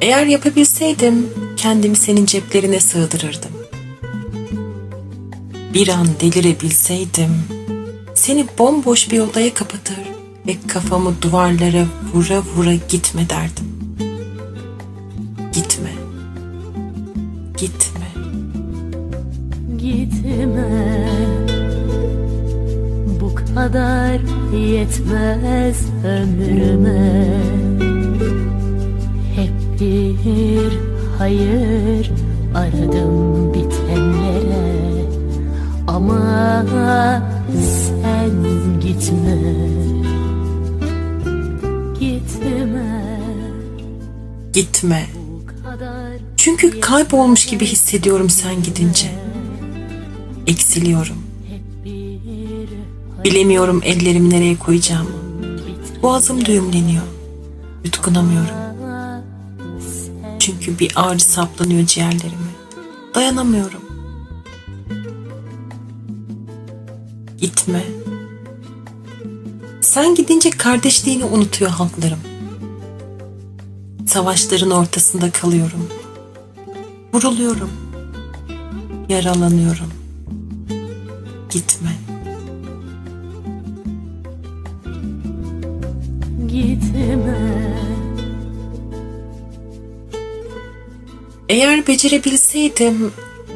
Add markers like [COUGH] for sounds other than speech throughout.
Eğer yapabilseydim kendimi senin ceplerine sığdırırdım. Bir an delirebilseydim seni bomboş bir odaya kapatır ve kafamı duvarlara vura vura gitme derdim. Gitme. Gitme. Gitme Bu kadar yetmez ömrüme Hep bir hayır aradım bitenlere Ama sen gitme Gitme Gitme. Çünkü kaybolmuş gibi hissediyorum sen gidince. Eksiliyorum. Bilemiyorum ellerimi nereye koyacağımı. Boğazım düğümleniyor. Yutkunamıyorum. Çünkü bir ağrı saplanıyor ciğerlerime. Dayanamıyorum. Gitme. Sen gidince kardeşliğini unutuyor halklarım. Savaşların ortasında kalıyorum. Vuruluyorum. Yaralanıyorum. Gitme. gitme Eğer becerebilseydim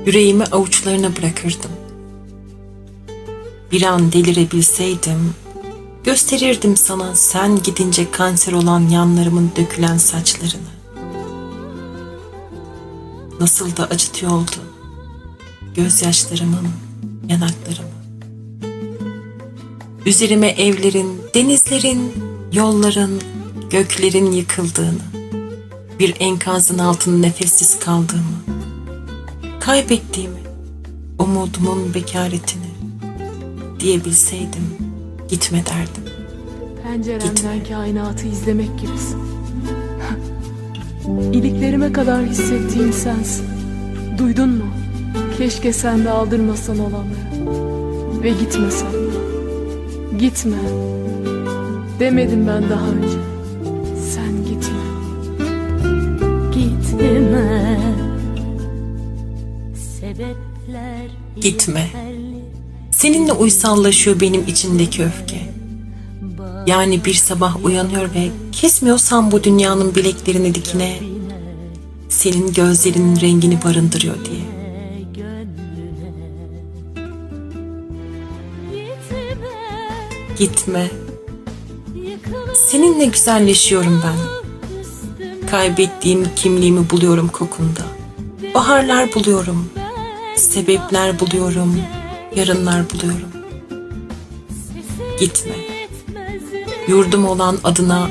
yüreğimi avuçlarına bırakırdım. Bir an delirebilseydim gösterirdim sana sen gidince kanser olan yanlarımın dökülen saçlarını. Nasıl da acıtıyor oldu gözyaşlarımın yanaklarımı. Üzerime evlerin, denizlerin, yolların, göklerin yıkıldığını bir enkazın altında nefessiz kaldığımı, kaybettiğimi, umudumun bekaretini diyebilseydim gitme derdim. Penceremden kainatı izlemek gibisin. [LAUGHS] İliklerime kadar hissettiğim sensin. Duydun mu? Keşke sen de aldırmasan olanları. Ve gitmesen. Gitme. Demedim ben daha önce. Gitme. Seninle uysallaşıyor benim içimdeki öfke. Yani bir sabah uyanıyor ve kesmiyorsam bu dünyanın bileklerini dikine senin gözlerinin rengini barındırıyor diye. Gitme Seninle güzelleşiyorum ben. Kaybettiğim kimliğimi buluyorum kokunda. Baharlar buluyorum. Sebepler buluyorum. Yarınlar buluyorum. Gitme. Yurdum olan adına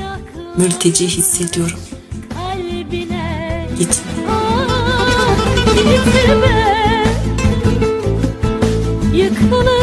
mülteci hissediyorum. Gitme. Gitme